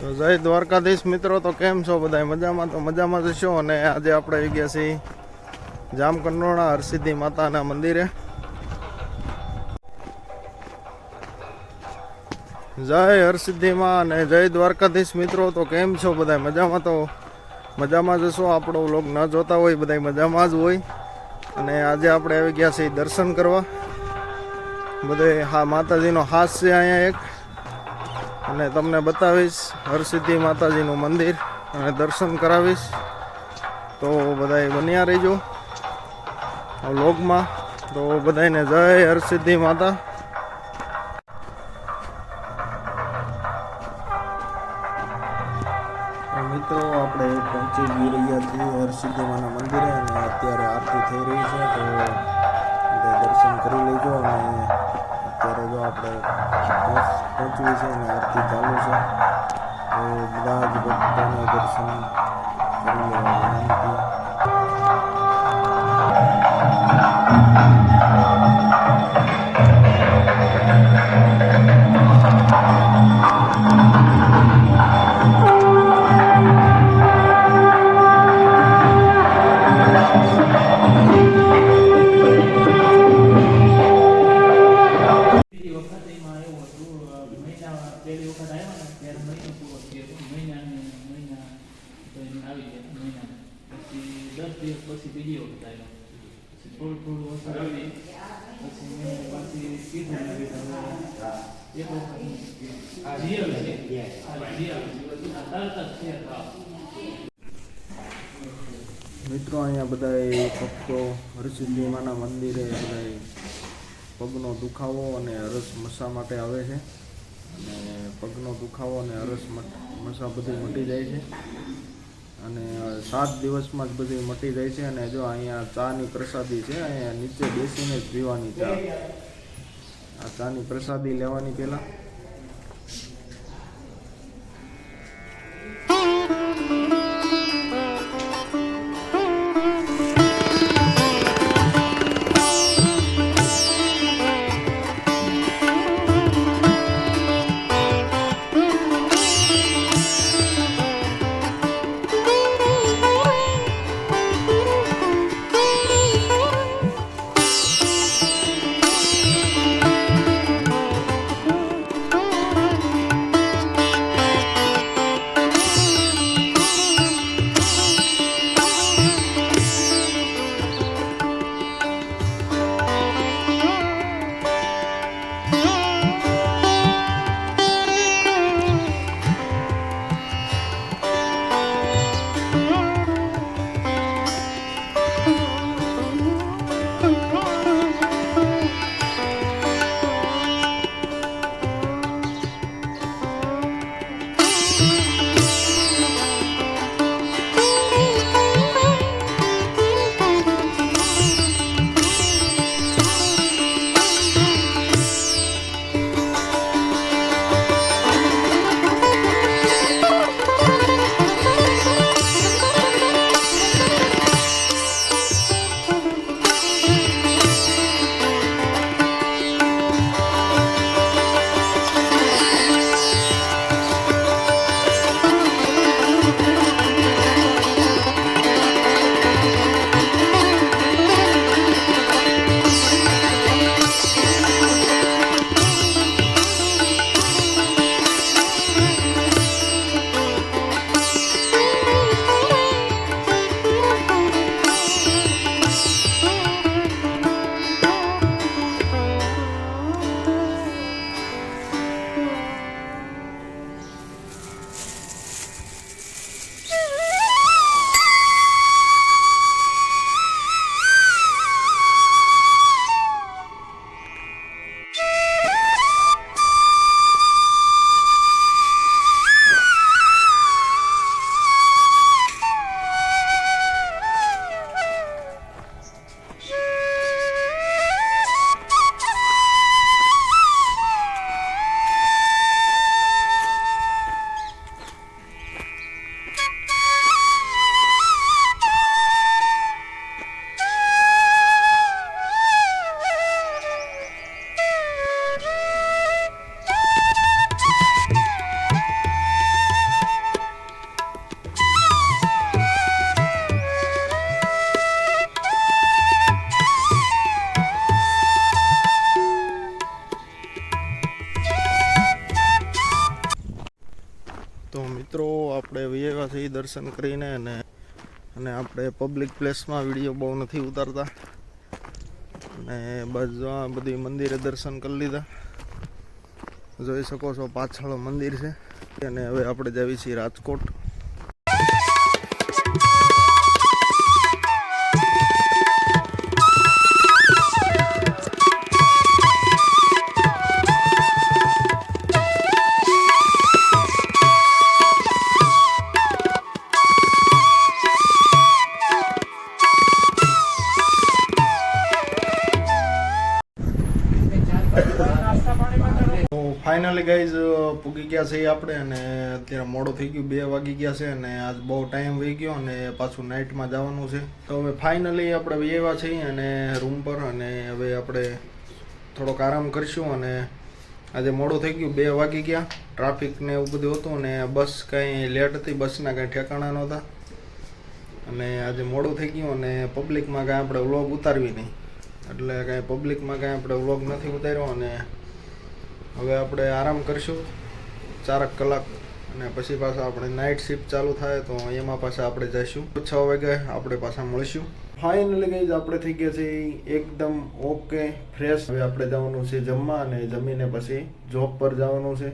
તો જય દ્વારકાધીશ મિત્રો, તો કેમ છો બધા મજામાં? તો મજામાં જશો અને આજે આપણે આવી ગયા છીએ જામકંડોળા હરસિદ્ધિ માતાના મંદિરે. જય હરસિદ્ધિમાં અને જય દ્વારકાધીશ મિત્રો, તો કેમ છો બધા મજામાં તો? મજામાં જશો આપણો વ્લોગ ન જોતા હોય બધા મજામાં જ હોય. અને આજે આપણે આવી ગયા છીએ દર્શન કરવા. બધે હા, માતાજીનો હાથ છે અહીંયા એક. અને તમને બતાવીશ હરસિદ્ધિ માતાજીનું મંદિર અને દર્શન કરાવીશ. તો બધાય બન્યા રહીજો. લોગમાં તો બધાને જય હરસિદ્ધિ માતા. મિત્રો, આપણે પહોંચી ગઈ રહ્યા છીએ હરસિદ્ધિ માના મંદિરે અને અત્યારે આરતી થઈ રહી છે, તો દર્શન કરી લેજો અને અત્યારે જો આપણે દસ પહોંચવી છે અને આરતી ચાલુ છે, તો બધા જ ભક્તોને દર્શન કરી લેવા વિનંતી પહેલી વખત આવ્યા ને ત્યારે મહિનો પૂરો થયો મહિનાને મહિના તો એને આવી ગયા મહિના પછી દસ દિવસ પછી બીજી વખત આવ્યો. પછી થોડું થોડું અસર આવી. પછી મેં પાછી કીધું એક વખત જીએલ છે. આ જીએલ તરત જ છે. મિત્રો, અહીંયા બધા ભક્તો હરસિદ્ધિમાના મંદિરે બધા પગનો દુખાવો અને હરસ મસા માટે આવે છે. અને પગનો દુખાવો અને હરસ મસા બધું મટી જાય છે. અને સાત દિવસમાં જ બધી મટી જાય છે અને જો અહીંયા ચાની પ્રસાદી છે, અહીંયા નીચે બેસીને જ પીવાની ચા. આ ચાની પ્રસાદી લેવાની પહેલાં આપણે વિયેવા દર્શન કરીને અને અને આપણે પબ્લિક પ્લેસમાં વીડિયો બહુ નથી ઉતારતા. અને બસ બધી મંદિરે દર્શન કરી લીધા. જોઈ શકો છો પાછળ મંદિર છે. અને હવે આપણે જઈએ છીએ રાજકોટ. ફાઇનલી ગાઈઝ પૂગી ગયા છે આપણે અને અત્યારે મોડું થઈ ગયું, બે વાગી ગયા છે અને આજ બહુ ટાઈમ વહી ગયો અને પાછું નાઇટમાં જવાનું છે. તો હવે ફાઇનલી આપણે વ્યવા છીએ અને રૂમ પર અને હવે આપણે થોડોક આરામ કરીશું અને આજે મોડું થઈ ગયું, બે વાગી ગયા. ટ્રાફિક ને એવું બધું હતું અને બસ કાંઈ લેટ હતી, બસના કાંઈ ઠેકાણા નહોતા. અને આજે મોડું થઈ ગયું અને પબ્લિકમાં કાંઈ આપણે વ્લોગ ઉતારવી નહીં. એટલે કાંઈ પબ્લિકમાં કાંઈ આપણે વ્લોગ નથી ઉતાર્યો અને હવે આપણે આરામ કરીશું. ચારક કલાક અને પછી પાછા આપણે નાઇટ શિફ્ટ ચાલુ થાય તો એમાં પાછા આપણે જઈશું. છ વાગે આપણે પાછા મળીશું. ફાઇનલી ગઈ આપણે થઈ ગયા છે એકદમ ઓકે ફ્રેશ હવે આપણે જવાનું છે જમવા અને જમીને પછી જોબ પર જવાનું છે.